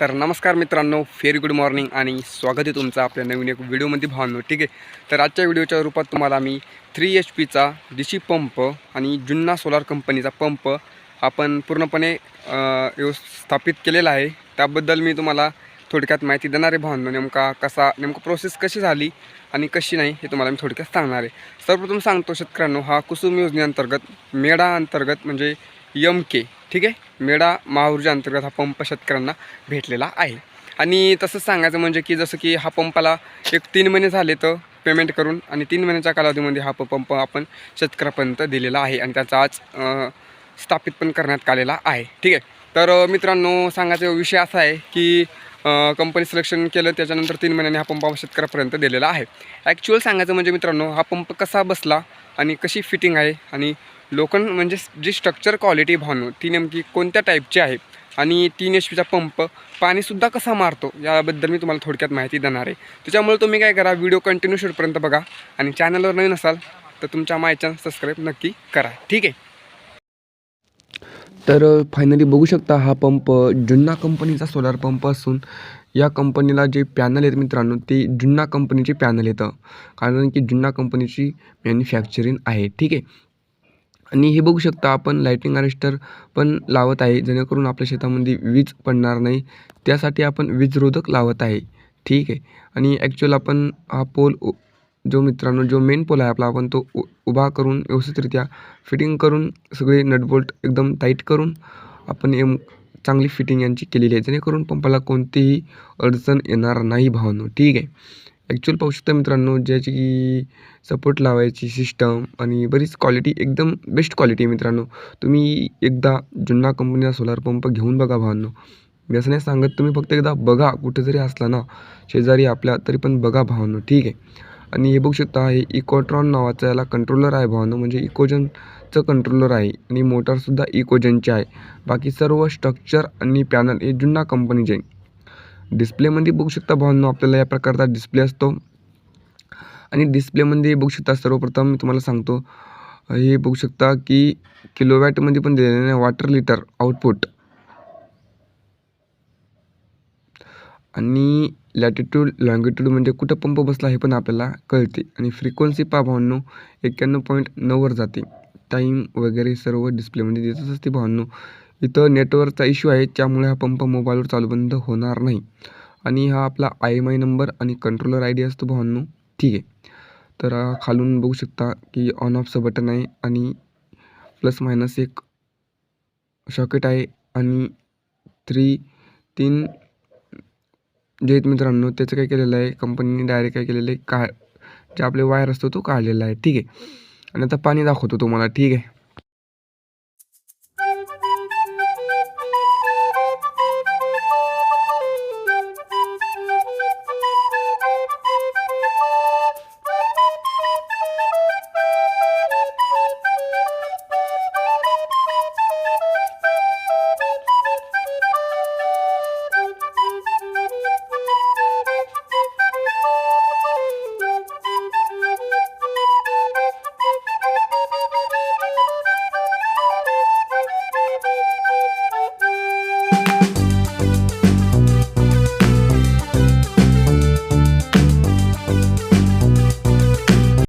तर नमस्कार मित्रांनो व्हेरी गुड मॉर्निंग आणि स्वागत आहे तुमचं आपल्या नवीन एक व्हिडिओमध्ये भावनो ठीक आहे? तर आजच्या व्हिडिओच्या रूपात तुम्हाला मी थ्री एच पीचा डी पंप आणि जुन्ना सोलार कंपनीचा पंप आपण पूर्णपणे व्यवस्थापित केलेला आहे. त्याबद्दल मी तुम्हाला थोडक्यात माहिती देणार आहे भावनो नेमका कसा नेमकं प्रोसेस कशी झाली आणि कशी नाही हे तुम्हाला मी थोडक्यात सांगणार आहे. सर्वप्रथम सांगतो शेतकऱ्यांनो हा कुसुम योजनेअंतर्गत मेडा अंतर्गत म्हणजे यम के ठीक आहे? मेडा महाऊर्जा अंतर्गत हा पंप शेतकऱ्यांना भेटलेला आहे. आणि तसंच सांगायचं म्हणजे की जसं की हा पंपाला एक तीन महिने झाले तर पेमेंट करून आणि तीन महिन्याच्या कालावधीमध्ये हा पंप आपण शेतकऱ्यापर्यंत दिलेला आहे आणि त्याचा आज स्थापित पण करण्यात आलेला आहे. ठीक आहे? तर मित्रांनो सांगायचा विषय असा आहे की कंपनी सिलेक्शन केलं त्याच्यानंतर तीन महिन्यांनी हा पंप शेतकऱ्यापर्यंत दिलेला आहे. ॲक्च्युअल सांगायचं म्हणजे मित्रांनो हा पंप कसा बसला आणि कशी फिटिंग आहे आणि लोखंड म्हणजे जी स्ट्रक्चर क्वालिटी भानू ती नेमकी कोणत्या टाईपची आहे? आणि तीन एच पीचा पंप पाणीसुद्धा कसा मारतो? याबद्दल मी तुम्हाला थोडक्यात माहिती देणार आहे. त्याच्यामुळे तुम्ही काय करा व्हिडिओ कंटिन्यू शेवटपर्यंत बघा. आणि चॅनलवर नवीन असाल तर तुमच्या माय चॅनल सबस्क्राईब नक्की करा. ठीक आहे? तर फायनली बघू शकता हा पंप जुन्ना कंपनीचा सोलार पंप असून या कंपनीला जे पॅनल आहेत मित्रांनो ते जुन्ना कंपनीचे पॅनल येतं. कारण की जुन्ना कंपनीची मॅन्युफॅक्चरिंग आहे. ठीक आहे? आणि हे बघू शकता आपण लाईटिंग अरेस्टर पण लावत आहे. जेणेकरून आपल्या शेतामध्ये वीज पडणार नाही. त्यासाठी आपण वीजरोधक लावत आहे. ठीक आहे. आणि ॲक्च्युअल आपण हा पोल जो मित्रांनो जो मेन पोल आहे आपला आपण तो उ उभा करून व्यवस्थितरित्या फिटिंग करून सगळे नटबोल्ट एकदम टाईट करून आपण एम चांगली फिटिंग यांची केलेली आहे. जेणेकरून पंपाला कोणतीही अडचण येणार नाही भावनो. ठीक आहे. ॲक्च्युअल पाहू शकता मित्रांनो ज्याची की सपोर्ट लावायची सिस्टम आणि बरीच क्वालिटी एकदम बेस्ट क्वालिटी आहे मित्रांनो. तुम्ही एकदा जुन्ना कंपनीचा सोलार पंप घेऊन बघा भावांनो. मी असं नाही सांगत तुम्ही फक्त एकदा बघा कुठे जरी असला ना शेजारी आपल्या तरी पण बघा भावांनो ठीक आहे. आणि हे बघू शकता हे इकोट्रॉन नावाचा याला कंट्रोलर आहे भावांनो म्हणजे इकोजनचं कंट्रोलर आहे आणि मोटरसुद्धा इकोजनचे आहे. बाकी सर्व स्ट्रक्चर आणि पॅनल हे जुन्ना कंपनीचे आहे. डिस्प्लेमध्ये बघू शकता भावांनो आपल्याला या प्रकारचा डिस्प्ले असतो. आणि डिस्प्लेमध्ये बघू शकता सर्वप्रथम मी तुम्हाला सांगतो हे बघू शकता की किलोवॅटमध्ये पण दिलेलं आहे वॉटर लिटर आउटपुट आणि लॅटिट्यूड लॉंगिट्यूड म्हणजे कुठं पंप बसला हे पण आपल्याला कळते. आणि फ्रिक्वन्सी पहा भावांनो एक्क्याण्णव पॉईंट नऊवर जाते. टाईम वगैरे सर्व डिस्प्लेमध्ये देतच असते भावांनो. इथं नेटवर्कचा इश्यू आहे त्यामुळे हा पंप मोबाईलवर चालू बंद होणार नाही. आणि हा आपला आय एम आय नंबर आणि कंट्रोलर आय डी असतो भावांनो ठीक आहे. तर खालून बघू शकता की ऑन ऑफचं बटन आहे आणि प्लस मायनस एक शॉकेट आहे आणि थ्री तीन जे आहेत मित्रांनो त्याचं काय केलेलं आहे कंपनीने डायरेक्ट काय केलेलं आहे का जे आपले वायर असतो तो काढलेला आहे ठीक आहे. आणि आता पाणी दाखवतो तुम्हाला ठीक आहे.